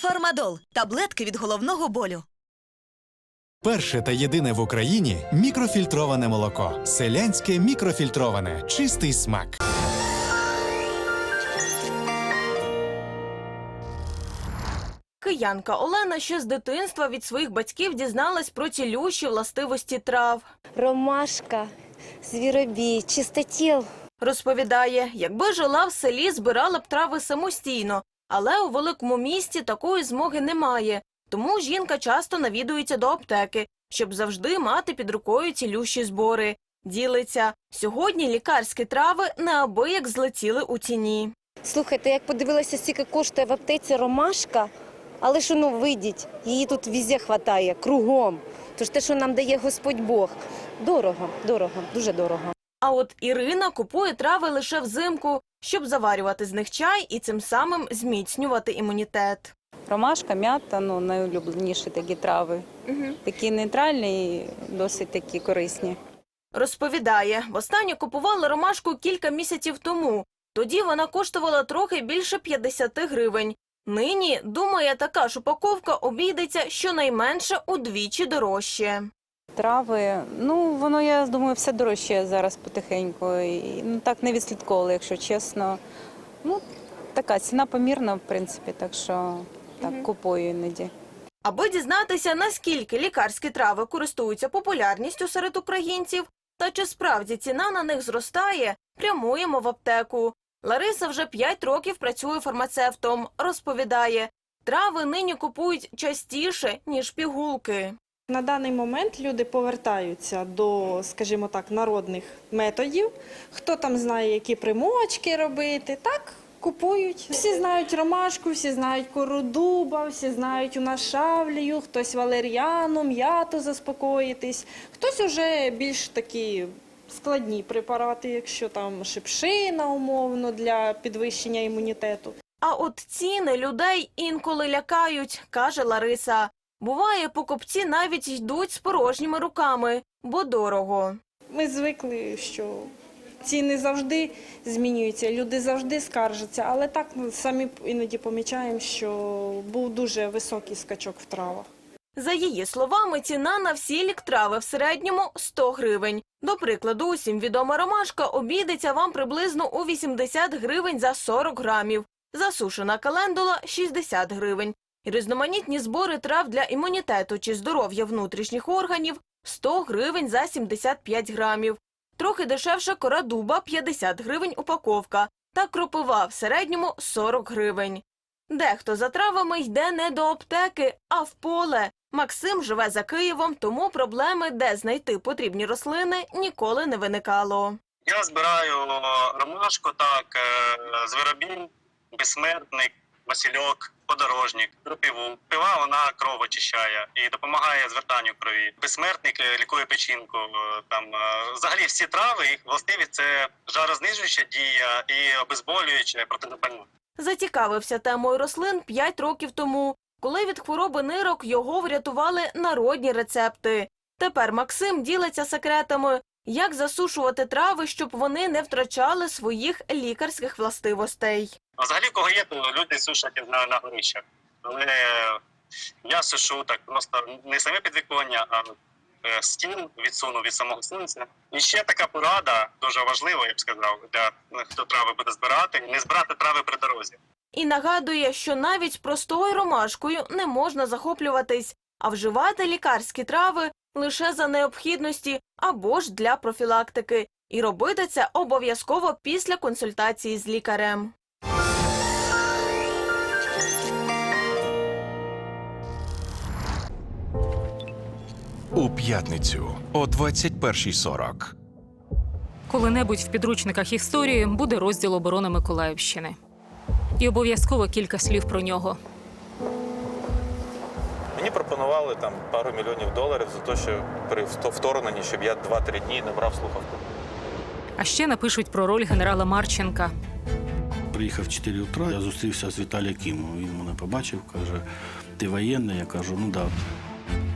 Фармадол таблетки від головного болю. Перше та єдине в Україні мікрофільтроване молоко. Селянське мікрофільтроване. Чистий смак. Киянка Олена ще з дитинства від своїх батьків дізналась про цілющі властивості трав. Ромашка, звіробій, чистотіл. Розповідає, якби жила в селі, збирала б трави самостійно, але у великому місті такої змоги немає. Тому жінка часто навідується до аптеки, щоб завжди мати під рукою цілющі збори. Ділиться сьогодні лікарські трави неабияк злетіли у ціні. Слухайте, як подивилася, скільки коштує в аптеці ромашка, але ж ну вийдіть, її тут везде хватає, кругом. Тож те, що нам дає Господь Бог, дорого, дорого, дуже дорого. А от Ірина купує трави лише взимку, щоб заварювати з них чай і цим самим зміцнювати імунітет. Ромашка, м'ята, ну найулюбленіші такі трави. Такі нейтральні і досить такі корисні. Розповідає, востаннє купували ромашку кілька місяців тому. Тоді вона коштувала трохи більше 50 гривень. Нині, думає, така ж упаковка обійдеться щонайменше удвічі дорожче. Трави, ну воно, я думаю, все дорожче зараз потихеньку. І, ну так не відслідковувала, якщо чесно. Ну, така ціна помірна, в принципі, так що так купую іноді. Аби дізнатися, наскільки лікарські трави користуються популярністю серед українців, та чи справді ціна на них зростає, прямуємо в аптеку. Лариса вже 5 років працює фармацевтом. Розповідає, трави нині купують частіше, ніж пігулки. На даний момент люди повертаються до, скажімо так, народних методів. Хто там знає, які примочки робити, так купують. Всі знають ромашку, всі знають кору дуба, всі знають у нас шавлію, хтось валеріану, м'яту заспокоїтись. Хтось уже більш такі складні препарати, якщо там шипшина умовно для підвищення імунітету. А от ціни людей інколи лякають, каже Лариса. Буває, покупці навіть йдуть з порожніми руками, бо дорого. Ми звикли, що ціни завжди змінюються, люди завжди скаржаться, але так самі іноді помічаємо, що був дуже високий скачок в травах. За її словами, ціна на всі ліктрави в середньому 100 гривень. До прикладу, усім відома ромашка обійдеться вам приблизно у 80 гривень за 40 грамів, засушена календула – 60 гривень. Різноманітні збори трав для імунітету чи здоров'я внутрішніх органів – 100 гривень за 75 грамів. Трохи дешевше кора дуба – 50 гривень упаковка, та кропива в середньому – 40 гривень. Дехто за травами йде не до аптеки, а в поле. Максим живе за Києвом, тому проблеми, де знайти потрібні рослини, ніколи не виникало. Я збираю ромашку, так, е, звиробій, безсмертник, васильок, подорожник, кропиву. Пива вона кров очищає і допомагає звертанню крові. Безсмертник лікує печінку. е, Там е, взагалі всі трави їх властиві це жарознижуюча дія і обезболююча протизапальна. Зацікавився темою рослин 5 років тому, коли від хвороби нирок його врятували народні рецепти. Тепер Максим ділиться секретами, як засушувати трави, щоб вони не втрачали своїх лікарських властивостей. Взагалі, кого є, то люди сушать на, на горищах. Але я сушу так просто не саме підвіконня, а е, стін відсуну від самого сонця. І ще така порада дуже важлива, я б сказав, для хто трави буде збирати, не збирати трави при дорозі. І нагадує, що навіть простою ромашкою не можна захоплюватись, а вживати лікарські трави лише за необхідності або ж для профілактики. І робити це обов'язково після консультації з лікарем. У п'ятницю о 21.40. Коли-небудь в підручниках історії буде розділ оборони Миколаївщини. І обов'язково кілька слів про нього. Пропонували там пару мільйонів доларів за те, що при вторгненні, щоб я 2-3 дні не брав слухавку. А ще напишуть про роль генерала Марченка. Приїхав в 4 утра, я зустрівся з Віталієм Кімом. Він мене побачив, каже, ти воєнний? Я кажу, ну так. Да.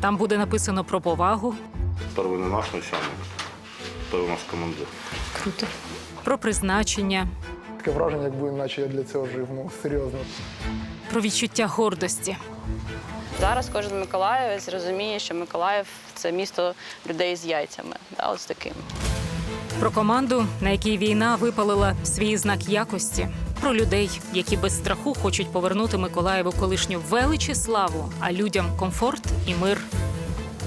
Там буде написано про повагу, Перший не наш начальник, той у нас командир. Круто. про призначення, Таке враження, якби наче я для цього жив, ну серйозно. про відчуття гордості. Зараз кожен миколаївець розуміє, що Миколаїв це місто людей з яйцями. Да, ось таким. Про команду, на якій війна випалила свій знак якості, про людей, які без страху хочуть повернути Миколаєву колишню велич і славу, а людям комфорт і мир.